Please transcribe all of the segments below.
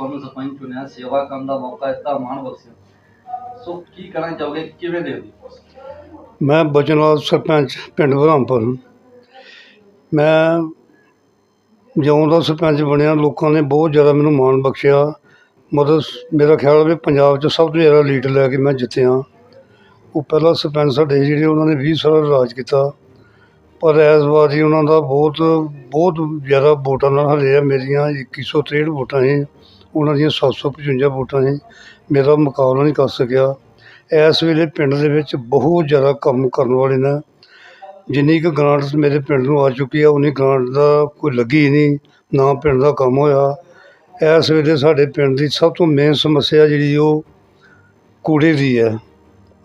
ਤੁਹਾਨੂੰ ਸਰਪੰਚ ਚੁਣਿਆ ਸੇਵਾ ਕਰਨ ਦਾ ਮੌਕਾ ਦਿੱਤਾ, ਮਾਣ ਬਖਸ਼ਿਆ। ਸੋ ਕੀ ਕਹਿਣਾ ਚਾਹੋਗੇ? ਕਿਵੇਂ ਦੇਖਦੇ ਹੋ? ਮੈਂ ਬਚਨਵਾਲ ਸਰਪੰਚ ਪਿੰਡ ਬ੍ਰਹਮਪੁਰ। ਮੈਂ ਜਦੋਂ ਦਾ ਸਰਪੰਚ ਬਣਿਆ, ਲੋਕਾਂ ਨੇ ਬਹੁਤ ਜ਼ਿਆਦਾ ਮੈਨੂੰ ਮਾਣ ਬਖਸ਼ਿਆ। ਮਤਲਬ ਮੇਰਾ ਖਿਆਲ ਵੀ ਪੰਜਾਬ 'ਚ ਸਭ ਤੋਂ ਜ਼ਿਆਦਾ ਲੀਡ ਲੈ ਕੇ ਮੈਂ ਜਿੱਤਿਆ। ਉਹ ਪਹਿਲਾ ਸਰਪੰਚ ਸਾਡੇ ਜਿਹੜੇ, ਉਹਨਾਂ ਨੇ 20 ਸਾਲ ਰਾਜ ਕੀਤਾ। ਪਰ ਇਸ ਵਾਰੀ ਉਹਨਾਂ ਦਾ ਬਹੁਤ ਬਹੁਤ ਜ਼ਿਆਦਾ ਵੋਟਾਂ ਨਾਲ ਹਲੇ ਆ ਮੇਰੀਆਂ 2163 ਵੋਟਾਂ ਸੀ। ਉਹਨਾਂ ਦੀਆਂ 755 ਵੋਟਾਂ ਸੀ। ਮੇਰਾ ਮੁਕਾਬਲਾ ਨਹੀਂ ਕਰ ਸਕਿਆ। ਇਸ ਵੇਲੇ ਪਿੰਡ ਦੇ ਵਿੱਚ ਬਹੁਤ ਜ਼ਿਆਦਾ ਕੰਮ ਕਰਨ ਵਾਲੇ ਨੇ। ਜਿੰਨੀ ਕੁ ਗ੍ਰਾਂਟ ਮੇਰੇ ਪਿੰਡ ਨੂੰ ਆ ਚੁੱਕੀ ਆ, ਉਨੀ ਗ੍ਰਾਂਟ ਦਾ ਕੋਈ ਲੱਗੀ ਨਹੀਂ, ਨਾ ਪਿੰਡ ਦਾ ਕੰਮ ਹੋਇਆ। ਇਸ ਵੇਲੇ ਸਾਡੇ ਪਿੰਡ ਦੀ ਸਭ ਤੋਂ ਮੇਨ ਸਮੱਸਿਆ ਜਿਹੜੀ ਉਹ ਕੂੜੇ ਦੀ ਹੈ।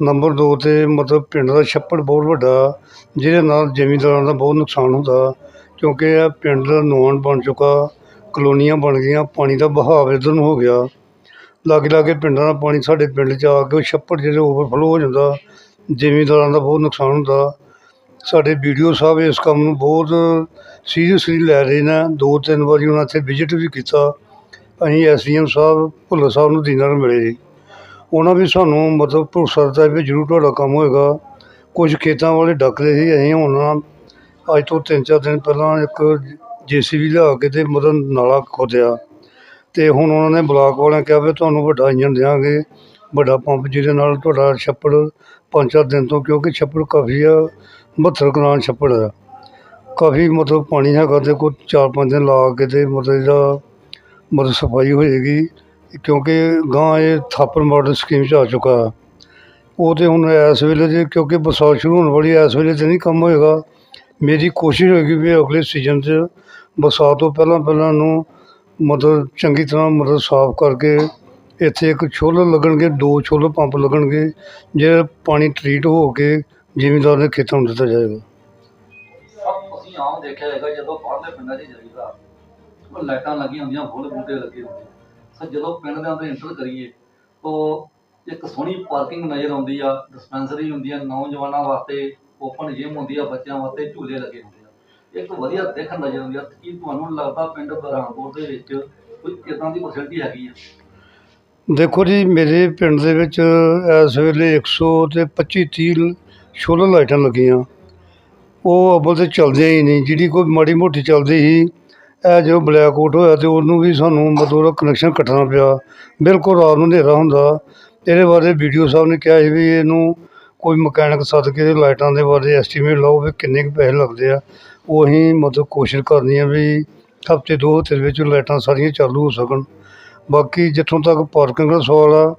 ਨੰਬਰ 2 ਤੇ ਮਤਲਬ ਪਿੰਡ ਦਾ ਛੱਪੜ ਬਹੁਤ ਵੱਡਾ, ਜਿਹਦੇ ਨਾਲ ਜ਼ਮੀਂਦਾਰਾਂ ਦਾ ਬਹੁਤ ਨੁਕਸਾਨ ਹੁੰਦਾ, ਕਿਉਂਕਿ ਇਹ ਪਿੰਡ ਨੌਨ ਬਣ ਚੁੱਕਾ। ਕਲੋਨੀਆਂ ਬਣ ਗਈਆਂ, ਪਾਣੀ ਦਾ ਬਹਾਵ ਇੱਧਰ ਨੂੰ ਹੋ ਗਿਆ। ਲਾਗੇ ਲਾਗੇ ਪਿੰਡਾਂ ਦਾ ਪਾਣੀ ਸਾਡੇ ਪਿੰਡ 'ਚ ਆ ਕੇ ਉਹ ਛੱਪੜ ਜਿਹੜੇ ਓਵਰਫਲੋ ਹੋ ਜਾਂਦਾ, ਜ਼ਿਮੀਂਦਾਰਾਂ ਦਾ ਬਹੁਤ ਨੁਕਸਾਨ ਹੁੰਦਾ। ਸਾਡੇ ਬੀ ਡੀ ਓ ਸਾਹਿਬ ਇਸ ਕੰਮ ਨੂੰ ਬਹੁਤ ਸੀਰੀਅਸਲੀ ਲੈ ਰਹੇ ਨੇ। ਦੋ ਤਿੰਨ ਵਾਰੀ ਉਹਨਾਂ ਇੱਥੇ ਵਿਜ਼ਿਟ ਵੀ ਕੀਤਾ। ਅਸੀਂ ਐਸਡੀਐਮ ਸਾਹਿਬ, ਭੁੱਲਰ ਸਾਹਿਬ ਨੂੰ ਦਿਨਾਂ ਨਾਲ ਮਿਲੇ। ਜੀ ਉਹਨਾਂ ਵੀ ਸਾਨੂੰ ਮਤਲਬ ਭਰੋਸਾ ਦਿੱਤਾ ਵੀ ਜ਼ਰੂਰ ਤੁਹਾਡਾ ਕੰਮ ਹੋਏਗਾ। ਕੁਝ ਖੇਤਾਂ ਵਾਲੇ ਡੱਕਦੇ ਸੀ, ਅਸੀਂ ਹੁਣ ਅੱਜ ਤੋਂ ਤਿੰਨ ਚਾਰ ਦਿਨ ਪਹਿਲਾਂ ਇੱਕ ਜੇਸੀਬੀ ਲਿਆ ਕੇ ਤੇ ਮਤਲਬ ਨਾਲਾ ਖੋਦਿਆ। ਤੇ ਹੁਣ ਉਹਨਾਂ ਨੇ ਬਲਾਕ ਵਾਲਿਆਂ ਕਿਹਾ ਵੀ ਤੁਹਾਨੂੰ ਵੱਡਾ ਇੰਜਨ ਦਿਆਂਗੇ ਵੱਡਾ ਪੰਪ ਜਿਹਦੇ ਨਾਲ ਤੁਹਾਡਾ ਛੱਪੜ ਪੰਜ ਚਾਰ ਦਿਨ ਤੋਂ ਕਿਉਂਕਿ ਛੱਪੜ ਕਾਫੀ ਆ 72 ਕਨਾਲ ਛੱਪੜ ਆ। ਕਾਫੀ ਮਤਲਬ ਪਾਣੀ ਹੈਗਾ ਤੇ ਕੋਈ ਚਾਰ ਪੰਜ ਦਿਨ ਲਾ ਕੇ ਤੇ ਮਤਲਬ ਇਹਦਾ ਮਤਲਬ ਸਫ਼ਾਈ ਹੋਏਗੀ ਕਿਉਂਕਿ ਗਾਂ ਇਹ ਥਾਪਰ ਮਾਡਲ ਸਕੀਮ 'ਚ ਆ ਚੁੱਕਾ। ਉਹ ਤੇ ਹੁਣ ਇਸ ਵੇਲੇ ਜੇ ਕਿਉਂਕਿ ਬਰਸਾਤ ਸ਼ੁਰੂ ਹੋਣ ਵਾਲੀ ਹੈ, ਇਸ ਵੇਲੇ ਤੇ ਨਹੀਂ ਕੰਮ ਹੋਏਗਾ। ਮੇਰੀ ਕੋਸ਼ਿਸ਼ ਹੋਏਗੀ ਵੀ ਅਗਲੇ ਸੀਜ਼ਨ 'ਚ ਬਰਸਾਤ ਤੋਂ ਪਹਿਲਾਂ ਪਹਿਲਾਂ ਨੂੰ ਮਤਲਬ ਚੰਗੀ ਤਰ੍ਹਾਂ ਮਤਲਬ ਸਾਫ਼ ਕਰਕੇ ਇੱਥੇ ਇੱਕ ਛੁੱਲ ਲੱਗਣਗੇ, ਦੋ ਛੁੱਲ ਪੰਪ ਲੱਗਣਗੇ ਜਿਹੜਾ ਪਾਣੀ ਟਰੀਟ ਹੋ ਕੇ ਜ਼ਿਮੀਂਦਾਰ ਦੇ ਖੇਤਾਂ ਨੂੰ ਦਿੱਤਾ ਜਾਏਗਾ। ਸਭ ਅਸੀਂ ਆਮ ਦੇਖਿਆ ਹੈਗਾ ਜਦੋਂ ਬਾਹਰਲੇ ਪਿੰਡਾਂ 'ਚ ਜਾਈਦਾ, ਉਹ ਲਾਈਟਾਂ ਲੱਗੀਆਂ ਹੁੰਦੀਆਂ ਫੁੱਲ ਬੂਟੇ ਲੱਗੇ ਹੁੰਦੇ ਸੋ ਜਦੋਂ ਪਿੰਡ ਦੇ ਅੰਦਰ ਐਂਟਰ ਕਰੀਏ, ਤਾਂ ਇੱਕ ਸੋਹਣੀ ਪਾਰਕਿੰਗ ਨਜ਼ਰ ਆਉਂਦੀ ਆ ਡਿਸਪੈਂਸਰੀ ਹੁੰਦੀ ਆ, ਨੌਜਵਾਨਾਂ ਵਾਸਤੇ ਓਪਨ ਜਿਮ ਹੁੰਦੀ ਆ, ਬੱਚਿਆਂ ਵਾਸਤੇ ਝੂਲੇ ਲੱਗੇ ਹੁੰਦੇ ਇੱਕ ਵਧੀਆ ਦਿੱਖ ਨਜ਼ਰ ਆਉਂਦੀ ਆ, ਕੀ ਤੁਹਾਨੂੰ ਲੱਗਦਾ ਪਿੰਡ ਬਰਹਾਮਪੁਰ ਦੇ ਵਿੱਚ ਕੋਈ ਇਦਾਂ ਦੀ ਫੈਸਿਲਿਟੀ ਹੈਗੀ ਆ? ਦੇਖੋ ਜੀ, ਮੇਰੇ ਪਿੰਡ ਦੇ ਵਿੱਚ ਇਸ ਵੇਲੇ 100 ਤੇ 25 30 ਸ਼ੋਲਰ ਲਾਈਟਾਂ ਲੱਗੀਆਂ। ਉਹ ਅੱਬਲ ਤੇ ਚੱਲਦੀਆਂ ਹੀ ਨਹੀਂ। ਜਿਹੜੀ ਕੋਈ ਮਾੜੀ ਮੋਟੀ ਚੱਲਦੀ ਸੀ, ਇਹ ਜੋ ਬਲੈਕ ਆਊਟ ਹੋਇਆ ਤੇ ਉਹਨੂੰ ਵੀ ਸਾਨੂੰ ਮਤਲਬ ਕਨੈਕਸ਼ਨ ਕੱਟਣਾ ਪਿਆ। ਬਿਲਕੁਲ ਰਾਤ ਨੂੰ ਹਨੇਰਾ ਹੁੰਦਾ। ਇਹਦੇ ਬਾਰੇ ਵੀਡੀਓ ਸਾਹਿਬ ਨੇ ਕਿਹਾ ਸੀ ਵੀ ਇਹਨੂੰ ਕੋਈ ਮਕੈਨਿਕ ਸੱਦ ਕੇ ਲਾਈਟਾਂ ਦੇ ਬਾਰੇ ਐਸਟੀਮੇਟ ਲਾਓ ਵੀ ਕਿੰਨੇ ਕੁ ਪੈਸੇ ਲੱਗਦੇ ਆ। ਉਹ ਅਸੀਂ ਮਤਲਬ ਕੋਸ਼ਿਸ਼ ਕਰਨੀ ਆ ਵੀ ਹਫ਼ਤੇ ਦੋ ਹਫ਼ਤੇ ਦੇ ਵਿੱਚ ਲਾਈਟਾਂ ਸਾਰੀਆਂ ਚਾਲੂ ਹੋ ਸਕਣ। ਬਾਕੀ ਜਿੱਥੋਂ ਤੱਕ ਪਾਰਕਿੰਗ ਦਾ ਸਵਾਲ ਆ,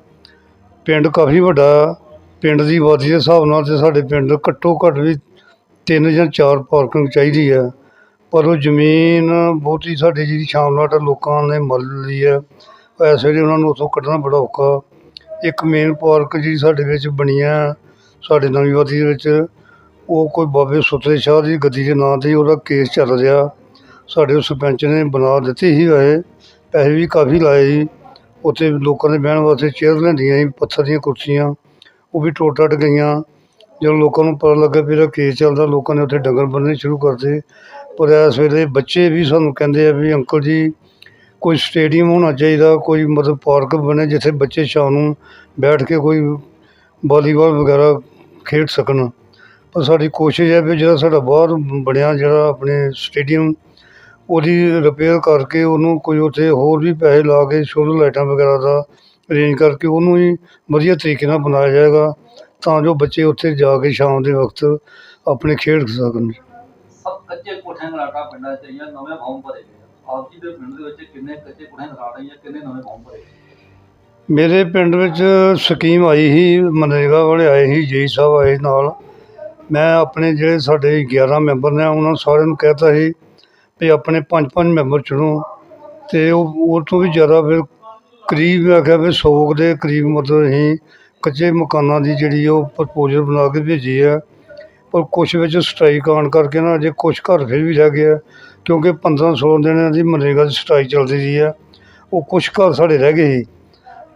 ਪਿੰਡ ਕਾਫੀ ਵੱਡਾ ਪਿੰਡ ਦੀ ਆਬਾਦੀ ਦੇ ਹਿਸਾਬ ਨਾਲ ਤੇ ਸਾਡੇ ਪਿੰਡ ਘੱਟੋ ਘੱਟ ਵੀ ਤਿੰਨ ਜਾਂ ਚਾਰ ਪਾਰਕਿੰਗ ਚਾਹੀਦੀ ਆ। ਪਰ ਉਹ ਜ਼ਮੀਨ ਬਹੁਤੀ ਸਾਡੀ ਜਿਹੜੀ ਸ਼ਾਮਲਾਟ ਲੋਕਾਂ ਨੇ ਮੱਲ ਲਈ ਆ। ਇਸ ਵੇਲੇ ਉਹਨਾਂ ਨੂੰ ਉੱਥੋਂ ਕੱਢਣਾ ਬੜਾ ਔਖਾ। ਇੱਕ ਮੇਨ ਪਾਰਕ ਜਿਹੜੀ ਸਾਡੇ ਵਿੱਚ ਬਣੀ ਆ ਸਾਡੇ ਨਵੀਂ ਆਬਾਦੀ ਦੇ ਵਿੱਚ ਉਹ ਕੋਈ ਬਾਬੇ ਸੁੱਤਰੇ ਸ਼ਾਹ ਦੀ ਗੱਦੀ ਦੇ ਨਾਂ ਤੇ ਉਹਦਾ ਕੇਸ ਚੱਲ ਰਿਹਾ। ਸਾਡੇ ਸਰਪੰਚ ਨੇ ਬਣਾ ਦਿੱਤੀ ਸੀ ਵੈਸੇ ਪੈਸੇ ਵੀ ਕਾਫੀ ਲਾਏ ਸੀ। ਉੱਥੇ ਲੋਕਾਂ ਦੇ ਬਹਿਣ ਵਾਸਤੇ ਚੇਅਰ ਲੈਂਦੀਆਂ ਸੀ, ਪੱਥਰ ਦੀਆਂ ਕੁਰਸੀਆਂ, ਉਹ ਵੀ ਟੁੱਟ ਟੱਟ ਗਈਆਂ। ਜਦੋਂ ਲੋਕਾਂ ਨੂੰ ਪਤਾ ਲੱਗਾ ਵੀ ਇਹਦਾ ਕੇਸ ਚੱਲਦਾ, ਲੋਕਾਂ ਨੇ ਉੱਥੇ ਡੰਗਰ ਬੰਨ੍ਹਣੇ ਸ਼ੁਰੂ ਕਰਤੇ। ਪਰ ਇਸ ਵੇਲੇ ਬੱਚੇ ਵੀ ਸਾਨੂੰ ਕਹਿੰਦੇ ਆ ਵੀ ਅੰਕਲ ਜੀ, ਕੋਈ ਸਟੇਡੀਅਮ ਹੋਣਾ ਚਾਹੀਦਾ, ਕੋਈ ਮਤਲਬ ਪਾਰਕ ਬਣੇ ਜਿੱਥੇ ਬੱਚੇ ਸ਼ਾਮ ਨੂੰ ਬੈਠ ਕੇ ਕੋਈ ਵਾਲੀਬਾਲ ਵਗੈਰਾ ਖੇਡ ਸਕਣ। ਪਰ ਸਾਡੀ ਕੋਸ਼ਿਸ਼ ਹੈ ਵੀ ਜਿਹੜਾ ਸਾਡਾ ਬਾਹਰ ਬਣਿਆ ਜਿਹੜਾ ਆਪਣੇ ਸਟੇਡੀਅਮ ਉਹਦੀ ਰਿਪੇਅਰ ਕਰਕੇ ਉਹਨੂੰ ਕੋਈ ਉੱਥੇ ਹੋਰ ਵੀ ਪੈਸੇ ਲਾ ਕੇ ਸੋਲਰ ਲਾਈਟਾਂ ਵਗੈਰਾ ਦਾ ਅਰੇਂਜ ਕਰਕੇ ਉਹਨੂੰ ਹੀ ਵਧੀਆ ਤਰੀਕੇ ਨਾਲ ਬਣਾਇਆ ਜਾਏਗਾ ਤਾਂ ਜੋ ਬੱਚੇ ਉੱਥੇ ਜਾ ਕੇ ਸ਼ਾਮ ਦੇ ਵਕਤ ਆਪਣੇ ਖੇਡ ਸਕਣ ਸਭ ਕੱਚੇ ਕੋਠਿਆਂ ਘਰਾਟਾਂ ਪਿੰਡਾਂ 'ਚ ਆਈਆਂ ਨਵੇਂ ਫਾਰਮ ਭਰੇ ਗਏ। ਆਪ ਜੀ ਦੇ ਪਿੰਡ ਦੇ ਵਿੱਚ ਕਿੰਨੇ ਕੱਚੇ ਕੋਠਿਆਂ ਘਰਾਟ ਆਈਆਂ ਕਿੰਨੇ ਨਵੇਂ ਫਾਰਮ ਭਰੇ? ਮੇਰੇ ਪਿੰਡ ਵਿੱਚ ਸਕੀਮ ਆਈ ਸੀ ਮਨਰੇਗਾ ਵਾਲੇ ਆਏ ਸੀ ਜੀ ਸਾਹਿਬ ਆਏ ਨਾਲ ਮੈਂ ਆਪਣੇ ਜਿਹੜੇ ਸਾਡੇ 11 ਮੈਂਬਰ ਨੇ, ਉਹਨਾਂ ਸਾਰਿਆਂ ਨੂੰ ਕਹਿਤਾ ਸੀ ਵੀ ਆਪਣੇ ਪੰਜ ਪੰਜ ਮੈਂਬਰ ਚੁਣੋ ਤੇ ਉਹ ਉਹ ਤੋਂ ਵੀ ਜ਼ਿਆਦਾ ਫਿਰ ਕਰੀਬ ਮੈਂ ਕਿਹਾ ਵੀ 100 ਦੇ ਕਰੀਬ ਮਤਲਬ ਅਸੀਂ ਕੱਚੇ ਮਕਾਨਾਂ ਦੀ ਜਿਹੜੀ ਉਹ ਪ੍ਰਪੋਜ਼ਲ ਬਣਾ ਕੇ ਭੇਜੀ ਹੈ ਪਰ ਕੁਛ ਵਿੱਚ ਸਟ੍ਰਾਈਕ ਆਉਣ ਕਰਕੇ ਨਾ ਅਜੇ ਕੁਛ ਘਰ ਫਿਰ ਵੀ ਰਹਿ ਗਿਆ, ਕਿਉਂਕਿ 15 16 ਦਿਨਾਂ ਦੀ ਮਨਰੇਗਾ ਦੀ ਸਟ੍ਰਾਈਕ ਚੱਲਦੀ ਰਹੀ ਹੈ ਉਹ ਕੁਛ ਘਰ ਸਾਡੇ ਰਹਿ ਗਏ ਸੀ।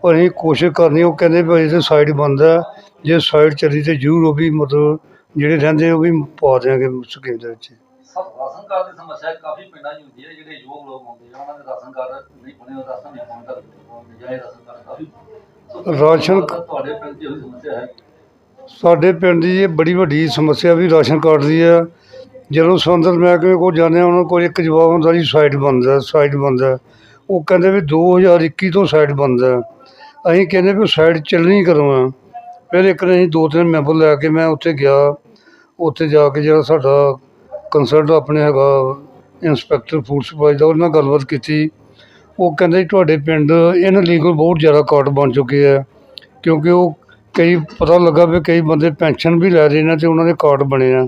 ਪਰ ਅਸੀਂ ਕੋਸ਼ਿਸ਼ ਕਰਨੀ, ਉਹ ਕਹਿੰਦੇ ਭਾਈ ਇਹਦੇ ਸਾਈਡ ਬੰਦ ਹੈ ਜੇ ਸਾਈਡ ਚੱਲੀ ਤੇ ਜ਼ਰੂਰ ਉਹ ਵੀ ਮਤਲਬ ਜਿਹੜੇ ਰਹਿੰਦੇ ਉਹ ਵੀ ਪਾ ਦਿਆਂਗੇ ਸਕੀਮ ਦੇ ਵਿੱਚ। ਸਭ ਰਾਸ਼ਨ ਕਾਰਡ ਦੀ ਸਮੱਸਿਆ ਕਾਫੀ ਪਿੰਡਾਂ 'ਚ ਹੁੰਦੀ ਹੈ ਜਿਹੜੇ ਯੋਗ ਲੋਕ ਹੁੰਦੇ ਆ ਉਹਨਾਂ ਦੇ ਰਾਸ਼ਨ ਕਾਰਡ ਨਹੀਂ ਬਣੇ ਹੋਏ ਰਾਸ਼ਨ ਨਹੀਂ ਪਾਉਣ ਤੱਕ ਨਜਾਇਜ਼ ਰਾਸ਼ਨ ਕਾਰਡ ਕਾਫੀ ਰਾਸ਼ਨ- ਤੁਹਾਡੇ ਪਿੰਡ ਇਹੋ ਸਮੱਸਿਆ ਹੈ? ਸਾਡੇ ਪਿੰਡ ਦੀ ਇਹ ਬੜੀ ਵੱਡੀ ਸਮੱਸਿਆ ਵੀ ਰਾਸ਼ਨ ਕਾਰਡ ਦੀ ਹੈ। ਜਦੋਂ ਸੰਬੰਧਿਤ ਮਹਿਕਮੇ ਕੋਲ ਜਾਂਦੇ ਉਹਨਾਂ ਕੋਲ ਇੱਕ ਜਵਾਬ ਹੁੰਦਾ ਜੀ ਸਾਈਟ ਬੰਦ ਸਾਈਟ ਬੰਦ ਉਹ ਕਹਿੰਦੇ ਵੀ 2021 ਤੋਂ ਸਾਈਟ ਬੰਦ ਅਸੀਂ ਕਹਿੰਦੇ ਵੀ ਸਾਈਟ ਚੱਲਣੀ ਕਦੋਂ ਆ ਫਿਰ ਇੱਕ ਦਿਨ ਅਸੀਂ ਦੋ ਤਿੰਨ ਮੈਂਬਰ ਲੈ ਕੇ ਮੈਂ ਉੱਥੇ ਗਿਆ। ਉੱਥੇ ਜਾ ਕੇ ਜਿਹੜਾ ਸਾਡਾ ਕੰਸਲਟ ਆਪਣੇ ਹੈਗਾ ਇੰਸਪੈਕਟਰ ਫੂਡ ਸਪਲਾਈ ਦਾ, ਉਹਦੇ ਨਾਲ ਗੱਲਬਾਤ ਕੀਤੀ। ਉਹ ਕਹਿੰਦੇ ਤੁਹਾਡੇ ਪਿੰਡ ਇਨਲੀਗਲ ਬਹੁਤ ਜ਼ਿਆਦਾ ਕਾਰਡ ਬਣ ਚੁੱਕੇ ਆ ਕਿਉਂਕਿ ਉਹ ਕਈ ਪਤਾ ਲੱਗਾ ਵੀ ਕਈ ਬੰਦੇ ਪੈਨਸ਼ਨ ਵੀ ਲੈ ਰਹੇ ਨੇ ਤੇ ਉਹਨਾਂ ਦੇ ਕਾਰਡ ਬਣੇ ਆ।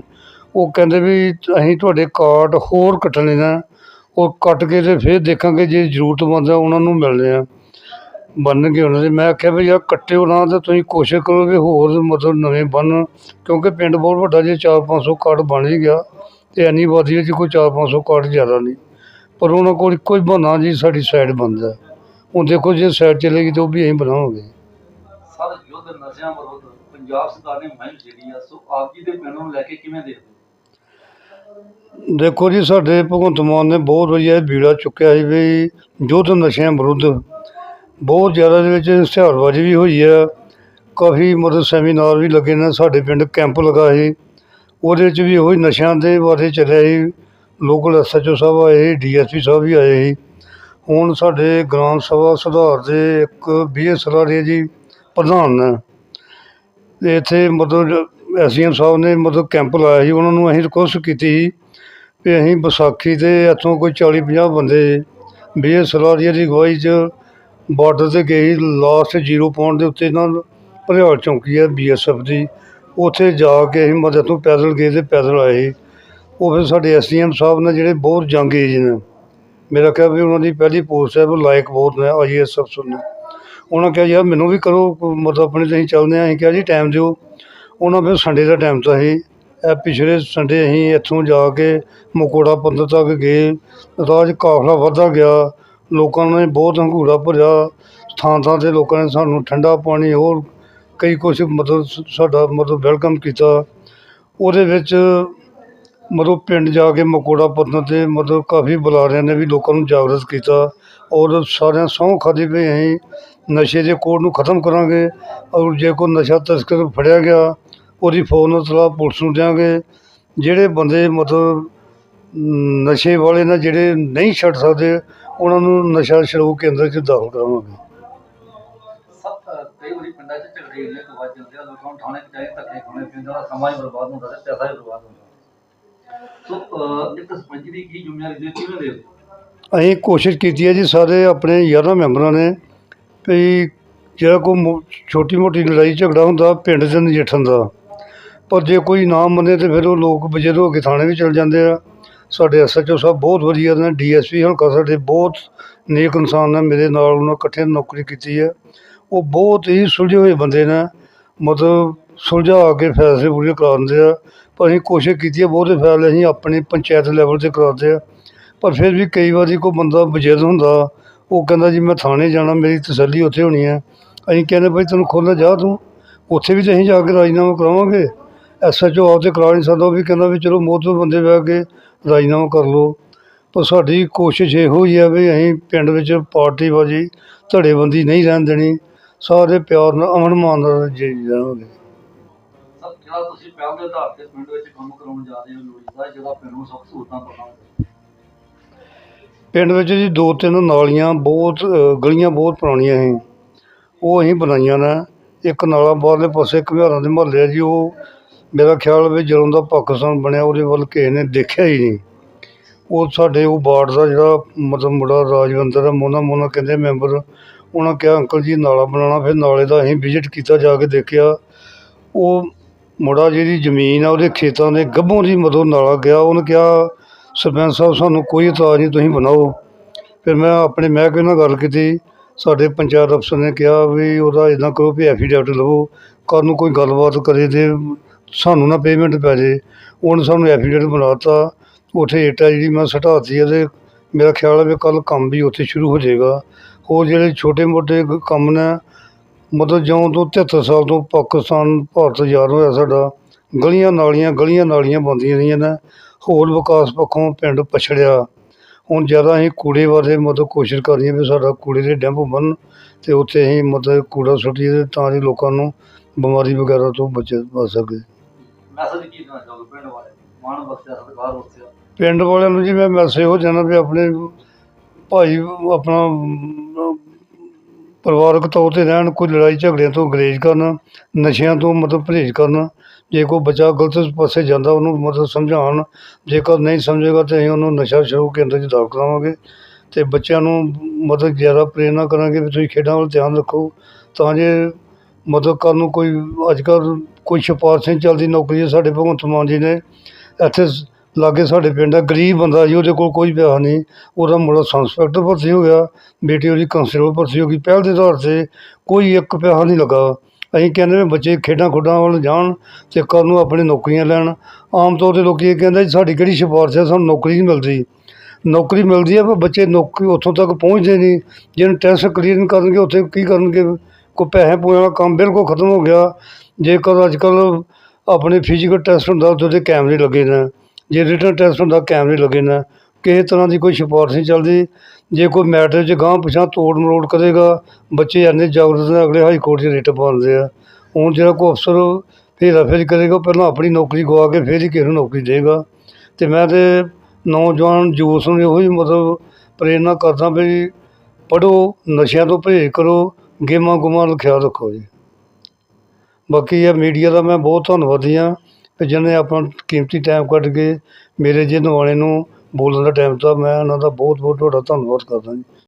ਉਹ ਕਹਿੰਦੇ ਵੀ ਅਸੀਂ ਤੁਹਾਡੇ ਕਾਰਡ ਹੋਰ ਕੱਟਣੇ ਨੇ, ਉਹ ਕੱਟ ਕੇ ਤੇ ਫਿਰ ਦੇਖਾਂਗੇ ਜੇ ਜ਼ਰੂਰਤਮੰਦ ਆ, ਉਹਨਾਂ ਨੂੰ ਮਿਲਦੇ ਆ। ਬਣਨਗੇ ਉਹਨਾਂ ਦੇ ਮੈਂ ਆਖਿਆ ਵੀ ਯਾਰ ਕੱਟਿਓ ਨਾ ਤੇ ਤੁਸੀਂ ਕੋਸ਼ਿਸ਼ ਕਰੋ ਵੀ ਹੋਰ ਮਤਲਬ ਨਵੇਂ ਬਣ ਕਿਉਂਕਿ ਪਿੰਡ ਬਹੁਤ ਵੱਡਾ ਜੇ 4-500 ਕਾਰਡ ਬਣ ਹੀ ਗਿਆ ਤੇ ਐਨੀ ਆਬਾਦੀ ਵਿੱਚ ਕੋਈ 4-500 ਕਾਰਡ ਜ਼ਿਆਦਾ ਨਹੀਂ। ਪਰ ਉਹਨਾਂ ਕੋਲ ਇੱਕੋ ਹੀ ਬਹਾਨਾ ਜੀ ਸਾਡੀ ਸਾਈਡ ਬੰਦ ਹੈ ਹੁਣ ਦੇਖੋ ਜੇ ਸਾਈਡ ਚਲੇਗੀ ਤਾਂ ਉਹ ਵੀ ਅਸੀਂ ਬਣਾਵਾਂਗੇ ਸਰ ਯੁੱਧ ਨਸ਼ਿਆਂ ਵਿਰੁੱਧ ਪੰਜਾਬ ਸਰਕਾਰ ਨੇ ਮੁਹਿੰਮ ਛੇੜੀ ਆ ਸੋ ਆਪ ਜੀ ਦੇ ਪਿੰਡ ਨੂੰ ਲੈ ਕੇ ਕਿਵੇਂ ਦੇਖਦੇ ਹੋ? ਦੇਖੋ ਜੀ ਸਾਡੇ ਭਗਵੰਤ ਮਾਨ ਨੇ ਬਹੁਤ ਵਧੀਆ ਬੀੜਾ ਚੁੱਕਿਆ ਸੀ ਵੀ ਯੁੱਧ ਨਸ਼ਿਆਂ ਵਿਰੁੱਧ ਬਹੁਤ ਜ਼ਿਆਦਾ ਇਹਦੇ ਵਿੱਚ ਹੁਸ਼ਿਆਰਬਾਜ਼ੀ ਵੀ ਹੋਈ ਹੈ ਕਾਫੀ ਮਤਲਬ ਸੈਮੀਨਾਰ ਵੀ ਲੱਗੇ ਨੇ, ਸਾਡੇ ਪਿੰਡ ਕੈਂਪ ਲੱਗਾ ਸੀ। ਉਹਦੇ ਵਿੱਚ ਵੀ ਉਹੀ ਨਸ਼ਿਆਂ ਦੇ ਬਾਰੇ ਚੱਲਿਆ ਸੀ। ਲੋਕਲ ਐਸਐਚਓ ਸਾਹਿਬ ਆਏ ਸੀ ਡੀਐਸਪੀ ਸਾਹਿਬ ਵੀ ਆਏ ਸੀ। ਹੁਣ ਸਾਡੇ ਗ੍ਰਾਮ ਸਭਾ ਸੁਧਾਰ ਦੇ ਇੱਕ ਬੀਐਸ ਸਲਾਰੀਆ ਜੀ ਪ੍ਰਧਾਨ ਨੇ। ਇੱਥੇ ਮਤਲਬ ਐਸਡੀਐਮ ਸਾਹਿਬ ਨੇ ਮਤਲਬ ਕੈਂਪ ਲਾਇਆ ਸੀ, ਉਹਨਾਂ ਨੂੰ ਅਸੀਂ ਰਿਕੁਐਸਟ ਕੀਤੀ ਸੀ ਵੀ ਅਸੀਂ ਵਿਸਾਖੀ ਤੇ ਇੱਥੋਂ ਕੋਈ 40 50 ਬੰਦੇ ਬੀਏ ਸਲਾਰੀਆ ਦੀ ਅਗਵਾਈ 'ਚ ਬਾਰਡਰ ਤੇ ਗਏ ਸੀ ਲਾਸਟ ਜ਼ੀਰੋ ਪੁਆਇੰਟ ਦੇ ਉੱਤੇ ਨਾ ਭਰਿਆਲ ਚੌਂਕੀ ਹੈ ਬੀਐਸਐਫ ਦੀ। ਉੱਥੇ ਜਾ ਕੇ ਅਸੀਂ ਮਦਦ ਤੋਂ ਪੈਦਲ ਗਏ ਤੇ ਪੈਦਲ ਆਏ ਸੀ। ਉਹ ਫਿਰ ਸਾਡੇ ਐਸਡੀਐਮ ਸਾਹਿਬ ਨੇ ਜਿਹੜੇ ਬਹੁਤ ਜੰਗ ਏਜ ਨੇ, ਮੇਰਾ ਕਿਹਾ ਵੀ ਉਹਨਾਂ ਦੀ ਪਹਿਲੀ ਪੋਸਟ ਹੈ ਉਹ ਲਾਇਕ ਬਹੁਤ ਨੇ ਆਈਐਸ ਅਫਸਰ ਨੇ ਉਹਨਾਂ ਕਿਹਾ, ਯਾਰ ਮੈਨੂੰ ਵੀ ਕਰੋ, ਮਤਲਬ ਆਪਣੇ ਤੇ ਅਸੀਂ ਚੱਲਦੇ ਹਾਂ। ਅਸੀਂ ਕਿਹਾ, ਜੀ ਟਾਈਮ ਦਿਓ। ਉਹਨਾਂ ਫਿਰ ਸੰਡੇ ਦਾ ਟਾਈਮ ਤਾਂ ਸੀ। ਇਹ ਪਿਛਲੇ ਸੰਡੇ ਅਸੀਂ ਇੱਥੋਂ ਜਾ ਕੇ ਮਕੋੜਾ ਪੰਦਰ ਤੱਕ ਗਏ। ਰਾਜ ਕਾਫਲਾ ਵੱਧਦਾ ਗਿਆ। ਲੋਕਾਂ ਨੇ ਬਹੁਤ ਹੰਗੂਰਾ ਭਰਿਆ। ਥਾਂ ਥਾਂ ਤੇ ਲੋਕਾਂ ਨੇ ਸਾਨੂੰ ਠੰਡਾ ਪਾਣੀ ਹੋਰ ਕਈ ਕੁਛ ਮਤਲਬ ਸਾਡਾ ਮਤਲਬ ਵੈਲਕਮ ਕੀਤਾ। ਉਹਦੇ ਵਿੱਚ ਮਤਲਬ ਪਿੰਡ ਜਾ ਕੇ ਮਕੋੜਾ ਪੰਦਰ ਤੇ ਮਤਲਬ ਕਾਫੀ ਬੁਲਾਰਿਆਂ ਨੇ ਵੀ ਲੋਕਾਂ ਨੂੰ ਜਾਗਰਤ ਕੀਤਾ। ਔਰ ਸਾਰਿਆਂ ਸਹੁੰ ਖਾਦੀ ਵੀ ਅਸੀਂ। ਨਸ਼ੇ ਦੇ ਕੋਡ ਨੂੰ ਖਤਮ ਕਰਾਂਗੇ। ਔਰ ਜੇ ਕੋਈ ਨਸ਼ਾ ਤਸਕਰ ਫੜਿਆ ਗਿਆ, ਉਹਦੀ ਫੌਰਨ ਸਲਾਹ ਪੁਲਿਸ ਨੂੰ ਦਿਆਂਗੇ। ਜਿਹੜੇ ਬੰਦੇ ਮਤਲਬ ਨਸ਼ੇ ਵਾਲੇ ਨਾ ਜਿਹੜੇ ਨਹੀਂ ਛੱਡ ਸਕਦੇ ਉਹਨਾਂ ਨੂੰ ਨਸ਼ਾ ਛਡਾਊ ਕੇਂਦਰ 'ਚ ਦਾਖਲ ਕਰਾਵਾਂਗੇ। ਸਭ ਅ, ਕਈ ਵਾਰੀ ਪਿੰਡਾਂ 'ਚ ਝਗੜੇ ਇੰਨੇ ਕੁ ਵੱਜ ਜਾਂਦੇ ਆ ਲੋਕਾਂ ਨੂੰ ਥਾਣੇ 'ਚ ਜਾਏ ਧੱਕੇ ਖਾਣੇ ਪੈਂਦੇ ਆ ਸਮਾਂ ਹੀ ਬਰਬਾਦ ਹੁੰਦਾ ਤੇ ਪੈਸਾ ਹੀ ਬਰਬਾਦ ਹੁੰਦਾ। ਸੋ ਅ, ਇੱਕ ਸਰਪੰਚ ਦੀ ਕੀ ਜ਼ਿੰਮੇਵਾਰੀ ਦੇ ਕਿਵੇਂ ਦੇ ਅਸੀਂ ਕੋਸ਼ਿਸ਼ ਕੀਤੀ ਹੈ ਜੀ ਸਾਰੇ ਆਪਣੇ ਯਾਰਾਂ ਮੈਂਬਰਾਂ ਨੇ ਵੀ ਜਿਹੜਾ ਕੋਈ ਛੋਟੀ ਮੋਟੀ ਲੜਾਈ ਝਗੜਾ ਹੁੰਦਾ ਪਿੰਡ 'ਚ ਨਜਿੱਠਣ ਦਾ। ਪਰ ਜੇ ਕੋਈ ਨਾ ਮੰਨੇ ਤੇ ਫਿਰ ਉਹ ਲੋਕ ਬਜਰ ਹੋ ਕੇ ਥਾਣੇ ਵੀ ਚਲ ਜਾਂਦੇ ਆ। ਸਾਡੇ ਐਸਐਚਓ ਸਾਹਿਬ ਬਹੁਤ ਵਧੀਆ ਨੇ ਡੀਐਸਪੀ ਹਲਕਾ ਸਾਡੇ ਬਹੁਤ ਨੇਕ ਇਨਸਾਨ ਨੇ, ਮੇਰੇ ਨਾਲ ਉਹਨਾਂ ਇਕੱਠੇ ਨੌਕਰੀ ਕੀਤੀ ਹੈ। ਉਹ ਬਹੁਤ ਹੀ ਸੁਲਝੇ ਹੋਏ ਬੰਦੇ ਨੇ, ਮਤਲਬ ਸੁਲਝਾ ਕੇ ਫੈਸਲੇ ਪੂਰੇ ਕਰਾ ਦਿੰਦੇ ਆ। ਪਰ ਅਸੀਂ ਕੋਸ਼ਿਸ਼ ਕੀਤੀ ਹੈ, ਬਹੁਤੇ ਫੈਸਲੇ ਅਸੀਂ ਆਪਣੀ ਪੰਚਾਇਤ ਲੈਵਲ 'ਤੇ ਕਰਾਉਂਦੇ ਆ। ਪਰ ਫਿਰ ਵੀ ਕਈ ਵਾਰੀ ਕੋਈ ਬੰਦਾ ਬਜਿੱਦ ਹੁੰਦਾ, ਉਹ ਕਹਿੰਦਾ ਜੀ ਮੈਂ ਥਾਣੇ ਜਾਣਾ, ਮੇਰੀ ਤਸੱਲੀ ਉੱਥੇ ਹੋਣੀ ਹੈ। ਅਸੀਂ ਕਹਿੰਦੇ ਭਾਈ ਤੈਨੂੰ ਖੁੱਲ੍ਹ ਜਾ ਤੂੰ, ਉੱਥੇ ਵੀ ਤਾਂ ਅਸੀਂ ਜਾ ਕੇ ਰਾਜੀਨਾਮਾ ਕਰਾਵਾਂਗੇ। ਐਸਐਚਓ ਆਪ ਤੇ ਕਰਾ ਨਹੀਂ ਸਕਦਾ, ਉਹ ਵੀ ਕਹਿੰਦਾ ਵੀ ਚਲੋ ਮੋਹਤਵਰ ਬੰਦੇ ਬਹਿ ਕੇ ਰਾਜੀਨਾਮਾ ਕਰ ਲਓ। ਪਰ ਸਾਡੀ ਕੋਸ਼ਿਸ਼ ਇਹੋ ਹੀ ਹੈ ਵੀ ਅਸੀਂ ਪਿੰਡ ਵਿੱਚ ਪਾਰਟੀਬਾਜ਼ੀ ਧੜੇਬੰਦੀ ਨਹੀਂ ਰਹਿਣ ਦੇਣੀ। ਸਾਰੇ ਪਿਆਰ ਨਾਲ ਅਮਨ ਮਾਨ ਨਾਲ ਜੀ ਜਾਵਾਂਗੇ ਸਭ ਜਿਹੜਾ ਤੁਸੀਂ ਪਹਿਲ ਦੇ ਆਧਾਰ ਤੇ ਪਿੰਡ ਵਿੱਚ ਕੰਮ ਕਰਾਉਣ ਜਾ ਰਹੇ ਹੋ ਲੋੜੀਂਦਾ ਜਿਹੜਾ ਪਿੰਡ ਨੂੰ ਸੁੱਖ ਸਹੂਲਤਾਂ ਪਾਉਣਾ ਪਿੰਡ ਵਿੱਚ ਜੀ ਦੋ ਤਿੰਨ ਨਾਲੀਆਂ ਬਹੁਤ ਅ, ਗਲੀਆਂ ਬਹੁਤ ਪੁਰਾਣੀਆਂ ਸੀ। ਉਹ ਅਸੀਂ ਬਣਾਈਆਂ ਨੇ। ਇੱਕ ਨਾਲਾ ਬਾਹਰਲੇ ਪਾਸੇ ਘੁਮਿਆਰਾਂ ਦੇ ਮੁਹੱਲੇ ਆ ਜੀ ਉਹ ਮੇਰਾ ਖਿਆਲ ਵੀ ਜਦੋਂ ਦਾ ਪਾਕਿਸਤਾਨ ਬਣਿਆ, ਉਹਦੇ ਵੱਲ ਕਿਸੇ ਨੇ ਦੇਖਿਆ ਹੀ ਨਹੀਂ। ਉਹ ਸਾਡੇ, ਉਹ ਵਾਰਡ ਦਾ ਜਿਹੜਾ ਮਤਲਬ ਮੁੰਡਾ ਰਾਜਵਿੰਦਰ ਹੈ, ਮੋਨਾ ਮੋਨਾ ਕਹਿੰਦੇ ਮੈਂਬਰ, ਉਹਨਾਂ ਕਿਹਾ, ਅੰਕਲ ਜੀ, ਨਾਲਾ ਬਣਾਉਣਾ। ਫਿਰ ਨਾਲੇ ਦਾ ਅਸੀਂ ਵਿਜ਼ਿਟ ਕੀਤਾ, ਜਾ ਕੇ ਦੇਖਿਆ। ਉਹ ਮੁੰਡਾ ਜਿਹੜੀ ਜ਼ਮੀਨ ਆ, ਉਹਦੇ ਖੇਤਾਂ ਦੇ ਗੱਭੋਂ ਦੀ ਮਤਲਬ ਨਾਲਾ ਗਿਆ। ਉਹਨੇ ਕਿਹਾ, ਸਰਪੰਚ ਸਾਹਿਬ, ਸਾਨੂੰ ਕੋਈ ਇਤਰਾਜ਼ ਨਹੀਂ, ਤੁਸੀਂ ਬਣਾਓ। ਫਿਰ ਮੈਂ ਆਪਣੇ ਮਹਿਕਮੇ ਨਾਲ ਗੱਲ ਕੀਤੀ। ਸਾਡੇ ਪੰਚਾਇਤ ਅਫਸਰ ਨੇ ਕਿਹਾ ਵੀ ਉਹਦਾ ਇਦਾਂ ਕਰੋ ਵੀ ਐਫੀਡੈਵਿਟ ਲਵੋ। ਕੱਲ੍ਹ ਨੂੰ ਕੋਈ ਗੱਲਬਾਤ ਕਰੇ ਤੇ ਸਾਨੂੰ ਨਾ ਪੇਮੈਂਟ ਪੈ ਜੇ। ਉਹਨੇ ਸਾਨੂੰ ਐਫੀਡੈਵਿਟ ਬਣਾਤਾ। ਉੱਥੇ ਏਟਾ ਜਿਹੜੀ ਮੈਂ ਸਟਾਤੀ ਹੈ ਤੇ ਮੇਰਾ ਖਿਆਲ ਹੈ ਵੀ ਕੱਲ੍ਹ ਕੰਮ ਵੀ ਉੱਥੇ ਸ਼ੁਰੂ ਹੋ ਜਾਏਗਾ। ਹੋਰ ਜਿਹੜੇ ਛੋਟੇ ਮੋਟੇ ਕੰਮ ਨੇ, ਮਤਲਬ ਜਿਉਂ ਤੋਂ 73 ਸਾਲ ਤੋਂ ਪਾਕਿਸਤਾਨ, ਭਾਰਤ ਆਜ਼ਾਦ ਹੋਇਆ ਸਾਡਾ, ਗਲੀਆਂ ਨਾਲੀਆਂ ਗਲੀਆਂ ਨਾਲੀਆਂ ਬਣਦੀਆਂ ਰਹੀਆਂ ਨੇ। ਹੋਰ ਵਿਕਾਸ ਪੱਖੋਂ ਪਿੰਡ ਪਛੜਿਆ। ਹੁਣ ਜ਼ਿਆਦਾ ਅਸੀਂ ਕੂੜੇ ਬਾਰੇ ਮਤਲਬ ਕੋਸ਼ਿਸ਼ ਕਰ ਰਹੀਆਂ ਵੀ ਸਾਡਾ ਕੂੜੇ ਦੇ ਡੈਂਪ ਬਣਨ ਅਤੇ ਉੱਥੇ ਅਸੀਂ ਮਤਲਬ ਕੂੜਾ ਸੁੱਟੀਏ ਤਾਂ ਜੋ ਲੋਕਾਂ ਨੂੰ ਬਿਮਾਰੀ ਵਗੈਰਾ ਤੋਂ ਬਚ ਬਚ ਸਕੇ। ਮੈਸੇਜ ਕੀ ਦੇਣਾ ਚਾਹੋਗੇ ਪਿੰਡ ਵਾਲੇ ਮਾਣ ਬਖਸ਼ਿਆ ਸਰਕਾਰ ਬਖਸ਼ਿਆ ਪਿੰਡ ਵਾਲਿਆਂ ਨੂੰ ਜੀ ਮੈਂ ਮੈਸੇਜ ਹੋ ਜਾਣਾ ਵੀ ਆਪਣੇ ਭਾਈ ਆਪਣਾ ਅਮ, ਪਰਿਵਾਰਕ ਤੌਰ 'ਤੇ ਰਹਿਣ ਕੋਈ ਲੜਾਈ ਝਗੜਿਆਂ ਤੋਂ ਗੁਰੇਜ਼ ਕਰਨ ਨਸ਼ਿਆਂ ਤੋਂ ਮਤਲਬ ਪਰਹੇਜ਼ ਕਰਨ। ਜੇ ਕੋਈ ਬੱਚਾ ਗਲਤ ਪਾਸੇ ਜਾਂਦਾ ਉਹਨੂੰ ਮਤਲਬ ਸਮਝਾਉਣ। ਜੇਕਰ ਨਹੀਂ ਸਮਝੇਗਾ ਤਾਂ ਅਸੀਂ ਉਹਨੂੰ ਨਸ਼ਾ ਛੁਡਾਊ ਕੇਂਦਰ 'ਚ ਦਾਖਲ ਕਰਾਵਾਂਗੇ। ਅਤੇ ਬੱਚਿਆਂ ਨੂੰ ਮਤਲਬ ਜ਼ਿਆਦਾ ਪ੍ਰੇਰਨਾ ਕਰਾਂਗੇ ਵੀ ਤੁਸੀਂ ਖੇਡਾਂ ਵੱਲ ਧਿਆਨ ਰੱਖੋ। ਤਾਂ ਜੇ ਮਤਲਬ ਕੱਲ੍ਹ ਨੂੰ ਕੋਈ ਅੱਜ ਕੱਲ੍ਹ ਕੋਈ ਸਿਫਾਰਸ਼ ਨਹੀਂ ਚੱਲਦੀ ਨੌਕਰੀ ਦੀ ਸਾਡੇ ਭਗਵੰਤ ਮਾਨ ਜੀ ਨੇ। ਇੱਥੇ ਲਾਗੇ ਸਾਡੇ ਪਿੰਡ ਆ ਗਰੀਬ ਬੰਦਾ ਜੀ ਉਹਦੇ ਕੋਲ ਕੋਈ ਪੈਸਾ ਨਹੀਂ। ਉਹਦਾ ਮੁੰਡਾ ਸਬ ਇੰਸਪੈਕਟਰ ਭਰਤੀ ਹੋ ਗਿਆ, ਬੇਟੀ ਉਹਦੀ ਕੰਸਟੇਬਲ ਭਰਤੀ ਹੋ ਗਈ। ਪਹਿਲ ਦੇ ਆਧਾਰ 'ਤੇ ਕੋਈ ਇੱਕ ਪੈਸਾ ਨਹੀਂ ਲੱਗਾ। ਅਸੀਂ ਕਹਿੰਦੇ ਵੀ ਬੱਚੇ ਖੇਡਾਂ ਖੁੱਡਾਂ ਵੱਲ ਜਾਣ ਅਤੇ ਕੱਲ੍ਹ ਨੂੰ ਆਪਣੀ ਨੌਕਰੀਆਂ ਲੈਣ। ਆਮ ਤੌਰ 'ਤੇ ਲੋਕ ਇਹ ਕਹਿੰਦੇ ਜੀ, ਸਾਡੀ ਕਿਹੜੀ ਸਿਫਾਰਸ਼ ਹੈ ਸਾਨੂੰ ਨੌਕਰੀ ਨਹੀਂ ਮਿਲਦੀ। ਨੌਕਰੀ ਮਿਲਦੀ ਹੈ, ਪਰ ਬੱਚੇ ਨੌਕਰੀ ਉੱਥੋਂ ਤੱਕ ਪਹੁੰਚਦੇ ਨਹੀਂ। ਜਿਹਨੂੰ ਟੈਸਟ ਕਲੀਅਰ ਨਹੀਂ ਕਰਨਗੇ, ਉੱਥੇ ਕੀ ਕਰਨਗੇ? ਕੋਈ ਪੈਸੇ ਪੂਸਿਆਂ ਵਾਲਾ ਕੰਮ ਬਿਲਕੁਲ ਖਤਮ ਹੋ ਗਿਆ। ਜੇਕਰ ਅੱਜ ਕੱਲ੍ਹ ਆਪਣੇ ਫਿਜ਼ੀਕਲ ਟੈਸਟ ਹੁੰਦਾ ਉਹਦੇ ਉਹਦੇ ਕੈਮਰੇ ਲੱਗੇ ਨੇ। ਜੇ ਰਿਟਨ ਟੈਸਟ ਹੁੰਦਾ ਕੈਮਰੇ ਲੱਗੇ ਨੇ। ਕਿਸੇ ਤਰ੍ਹਾਂ ਦੀ ਕੋਈ ਸਿਫਾਰਸ਼ ਨਹੀਂ ਚੱਲਦੀ। ਜੇ ਕੋਈ ਮੈਟਰ 'ਚ ਗਾਂਹ ਪਿਛਾਂ ਤੋੜ ਮਰੋੜ ਕਰੇਗਾ, ਬੱਚੇ ਇੰਨੇ ਜਾਗਰੂਕ ਨੇ, ਅਗਲੇ ਹਾਈ ਕੋਰਟ 'ਚ ਰਿਟ ਪਾਉਂਦੇ ਆ। ਹੁਣ ਜਿਹੜਾ ਕੋਈ ਅਫਸਰ ਹੇਰਾ ਫੇਰੀ ਕਰੇਗਾ, ਪਹਿਲਾਂ ਆਪਣੀ ਨੌਕਰੀ ਗਵਾ ਕੇ ਫਿਰ ਹੀ ਕਿਸੇ ਨੂੰ ਨੌਕਰੀ ਦੇਗਾ। ਅਤੇ ਮੈਂ ਤੇ ਨੌਜਵਾਨ ਜੋਸ਼ ਨੂੰ ਇਹੋ ਹੀ ਮਤਲਬ ਪ੍ਰੇਰਨਾ ਕਰਦਾ ਵੀ ਪੜ੍ਹੋ, ਨਸ਼ਿਆਂ ਤੋਂ ਪਰਹੇਜ਼ ਕਰੋ। ਗੇਮਾਂ ਗੁਮਾਂ ਦਾ ਖਿਆਲ ਰੱਖੋ ਜੀ। ਬਾਕੀ ਇਹ ਮੀਡੀਆ ਦਾ ਮੈਂ ਬਹੁਤ ਧੰਨਵਾਦੀ ਹਾਂ ਕਿ ਜਿਹਨੇ ਆਪਣਾ ਕੀਮਤੀ ਟਾਈਮ ਕੱਢ ਕੇ ਮੇਰੇ ਜਿਹੇ ਨਿਆਣੇ ਨੂੰ ਬੋਲਣ ਦਾ ਟਾਈਮ ਦਿੱਤਾ। ਮੈਂ ਉਹਨਾਂ ਦਾ ਬਹੁਤ ਬਹੁਤ ਤੁਹਾਡਾ ਧੰਨਵਾਦ ਕਰਦਾ ਜੀ।